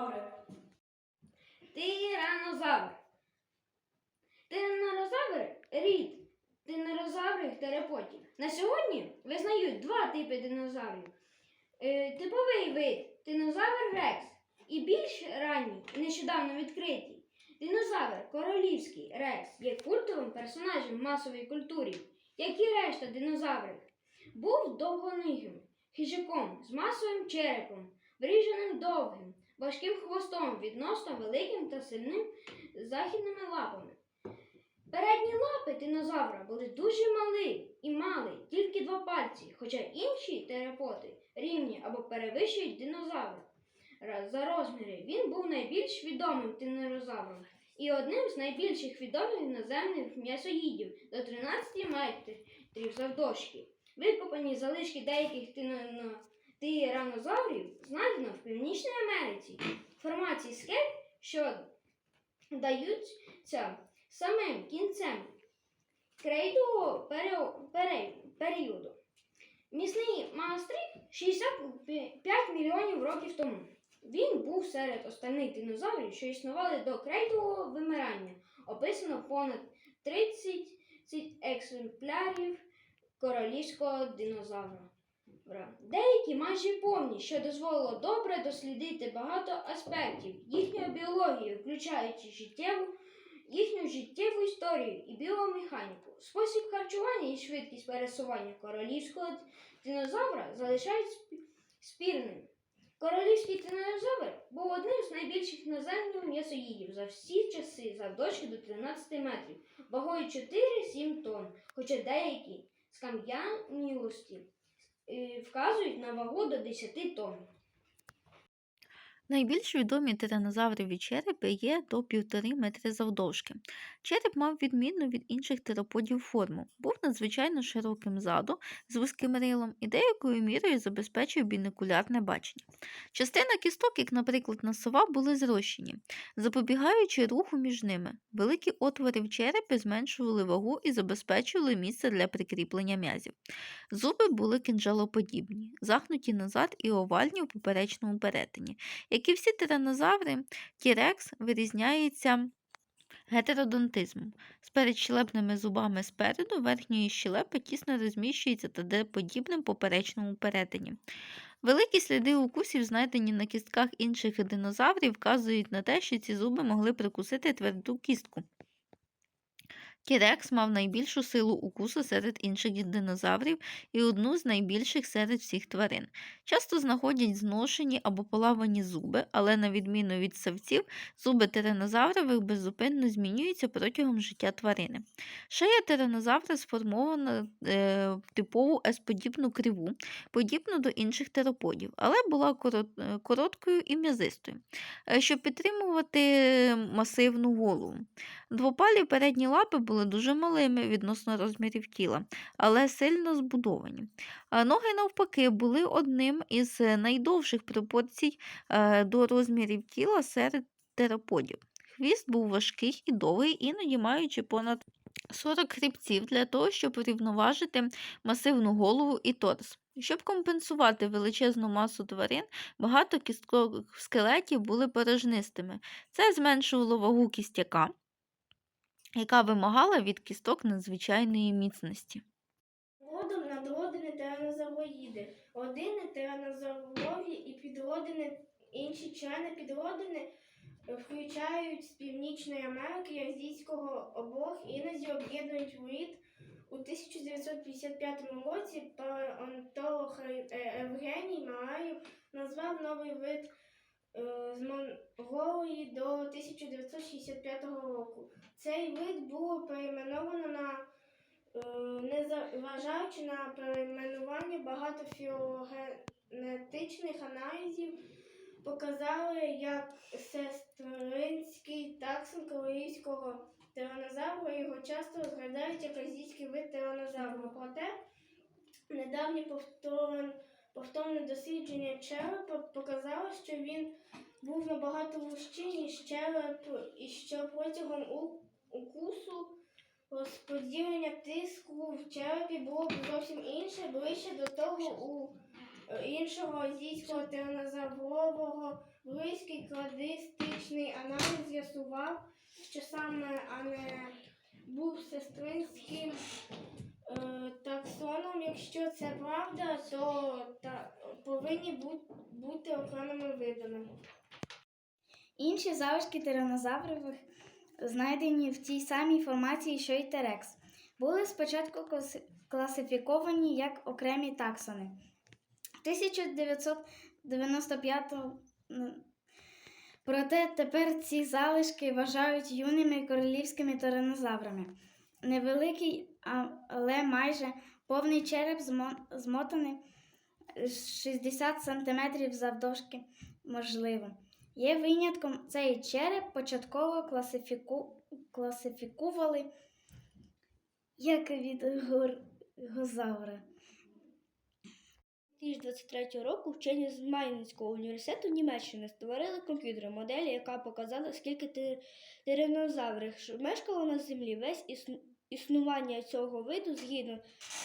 тиранозаври. Тиранозавр. Тиранозавр рід тиранозаврів терапотів. На сьогодні визнають два типи динозаврів. Е, типовий вид динозавр Рекс і більш ранній і нещодавно відкритий. Динозавр королівський Рекс є культовим персонажем в масовій культурі, як і решта динозаврів. Був довгоногим хижаком з масовим черепом, вріженим довгим, важким хвостом, відносно великим та сильним західними лапами. Передні лапи динозавра були дуже малі і мали тільки два пальці, хоча інші терапоти рівні або перевищують динозавра. За розміри він був найбільш відомим динозавром і одним з найбільших відомих наземних м'ясоїдів до 13 метрів завдовжки. Викопані залишки деяких тино- тиранозаврів знайдено в Північній Америці. Формації скель, що даються самим кінцем крейдового періоду. Місний Маастрих 65 мільйонів років тому. Він був серед остальних динозаврів, що існували до крейдового вимирання. Описано понад 30 екземплярів королівського динозавра. Деякі майже повні, що дозволило добре дослідити багато аспектів їхньої біології, включаючи життєву, їхню життєву історію і біомеханіку. Спосіб харчування і швидкість пересування королівського динозавра залишають спі- спірним. Королівський динозавр був одним з найбільших наземних м'ясоїдів за всі часи завдовжки до 13 метрів, вагою 4-7 тонн, хоча деякі скам'янілості е, вказують на вагу до 10 тонн. Найбільш відомі тиранозаврові черепи є до 1,5 метри завдовжки. Череп мав відмінну від інших тероподів форму, був надзвичайно широким ззаду з вузьким рилом і деякою мірою забезпечив бінокулярне бачення. Частина кісток, як, наприклад, носова, були зрощені, запобігаючи руху між ними. Великі отвори в черепі зменшували вагу і забезпечували місце для прикріплення м'язів. Зуби були кинджалоподібні, загнуті назад і овальні у поперечному перетині. Як і всі тиранозаври, тірекс вирізняється гетеродонтизмом. З передщелепними зубами спереду верхньої щелепи тісно розміщується та де подібним поперечному перетині. Великі сліди укусів, знайдені на кістках інших динозаврів, вказують на те, що ці зуби могли прикусити тверду кістку. Тірекс мав найбільшу силу укусу серед інших динозаврів і одну з найбільших серед всіх тварин. Часто знаходять зношені або поламані зуби, але на відміну від савців, зуби тиранозаврових беззупинно змінюються протягом життя тварини. Шия тиранозавра сформована е, типову есподібну криву, подібну до інших тероподів, але була е, короткою і м'язистою, е, щоб підтримувати масивну голову. Двопалі передні лапи були дуже малими відносно розмірів тіла, але сильно збудовані. Ноги, навпаки, були одним із е, найдовших пропорцій е, до розмірів тіла серед тераподів. Хвіст був важкий і довгий, іноді маючи понад 40 хребців для того, щоб врівноважити масивну голову і торс. Щоб компенсувати величезну масу тварин, багато кісток скелетів були порожнистими. Це зменшувало вагу кістяка, яка вимагала від кісток надзвичайної міцності. Родом надродини тиранозавроїди, родини тиранозаврові і підродини, інші члени підродини е, включають з Північної Америки, Азійського обох, іноді об'єднують в рід. У 1955 році палеонтолог Е- Евгеній Малаєв назвав новий вид е, з Монголії до 1965 року. Цей вид було перейменовано на Е, Незважаючи на перейменування, багато філогенетичних аналізів показали, як сестринський таксон корейського тиранозавра його часто розглядають як азійський вид тиранозавра. Проте недавнє повторен- повторне дослідження черепа показало, що він був набагато вужчий, ніж череп, і що протягом укусу розподілення тиску в черепі було б зовсім інше, ближче до того у е, іншого азійського тиранозаврового близький кладистичний аналіз з'ясував, що саме а не був сестринським таксоном. Якщо це правда, то та, повинні бу- бути окремими видами. Інші залишки тиранозаврових знайдені в тій самій формації, що й терекс, були спочатку класифіковані як окремі таксони. В 1995 Проте тепер ці залишки вважають юними королівськими тиранозаврами. Невеликий, але майже повний череп змотаний 60 см завдовжки можливо. Є винятком цей череп початково класифіку... класифікували як від гозавра. 2023 року вчені з Майнського університету Німеччини створили комп'ютер модель, яка показала, скільки тиранозаврів мешкало на землі. Весь існу- існування цього виду згідно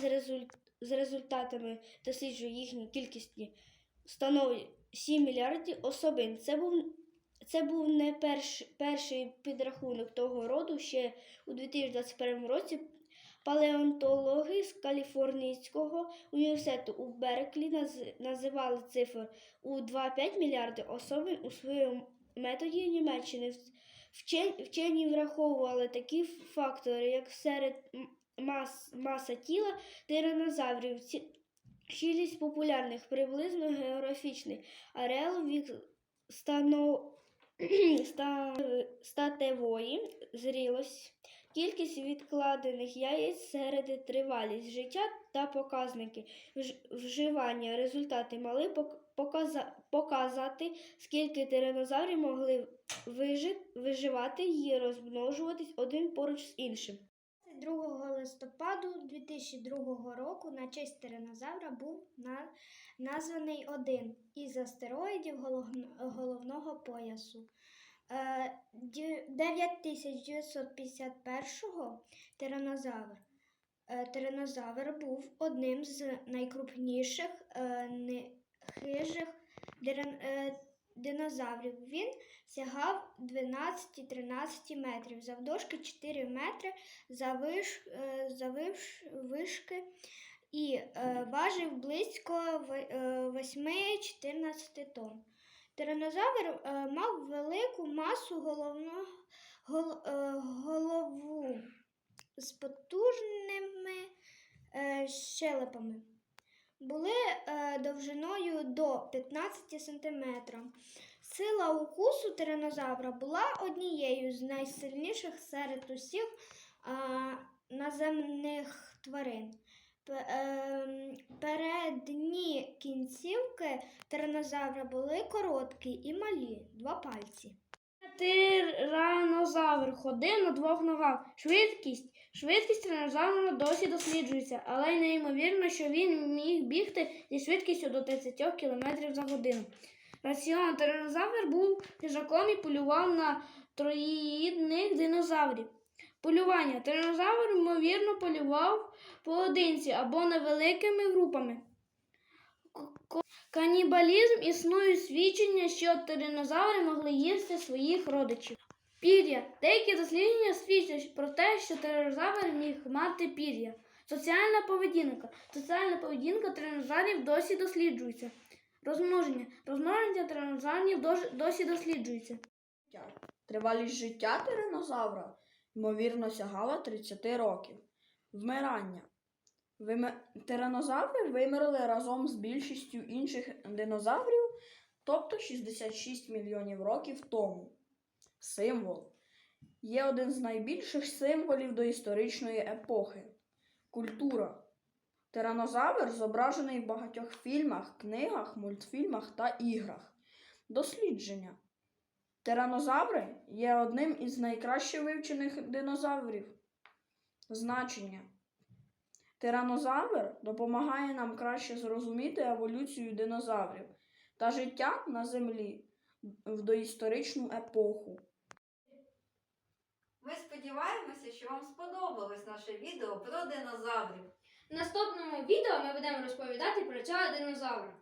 з, резуль... з результатами досліджень їхньої кількості становить 7 мільярдів особин. Це був це був не перш, перший підрахунок того роду. Ще у 2021 році палеонтологи з Каліфорнійського університету у Берклі наз- називали цифру у 2,5 мільярди особин у своєму методі Німеччини. Вчені, враховували такі фактори, як серед мас, маса тіла тиранозаврів, щільність популярних, приблизно географічний ареал вік стано, ста- статевої зрілості, кількість відкладених яєць серед тривалість життя та показники вживання. Результати мали пок- показа- показати, скільки тиранозаврів могли вижи- виживати і розмножуватись один поруч з іншим. 2 листопаду 2002 року на честь тиранозавра був на... названий один із астероїдів головн- головного поясу. Е, дю- 9951 тиранозавр. Е, Тиранозавр був одним з найкрупніших е, хижих е, динозаврів. Він сягав 12-13 метрів, завдовжки 4 метри, завиш, е, завишки і е, важив близько е, 8-14 тонн. Тиранозавр мав велику масу головного гол, голову з потужними щелепами. Були е, довжиною до 15 см. Сила укусу тиранозавра була однією з найсильніших серед усіх а, наземних тварин. Ем, Передні кінцівки тиранозавра були короткі і малі, два пальці. Тиранозавр ходив на двох ногах. Швидкість. Швидкість тиранозавра досі досліджується, але й неймовірно, що він міг бігти зі швидкістю до 30 км за годину. Раціон тиранозавр був хижаком і полював на троїдних динозаврів. Полювання. Тиранозавр, ймовірно, полював поодинці або невеликими групами. Канібалізм існує свідчення, що тиранозаври могли їсти своїх родичів. Пір'я. Деякі дослідження свідчать про те, що тиранозавр міг мати пір'я. Соціальна поведінка. Соціальна поведінка тиранозаврів досі досліджується. Розмноження. Розмноження тиранозаврів досі досліджується. Тривалість життя тиранозавра, ймовірно, сягала 30 років. Вмирання. Вими... Тиранозаври вимерли разом з більшістю інших динозаврів, тобто 66 мільйонів років тому. Символ є один з найбільших символів доісторичної епохи. Культура. Тиранозавр зображений в багатьох фільмах, книгах, мультфільмах та іграх. Дослідження. Тиранозаври є одним із найкраще вивчених динозаврів. Значення. Тиранозавр допомагає нам краще зрозуміти еволюцію динозаврів та життя на Землі в доісторичну епоху. Ми сподіваємося, що вам сподобалось наше відео про динозаврів. В наступному відео ми будемо розповідати про цього динозавра.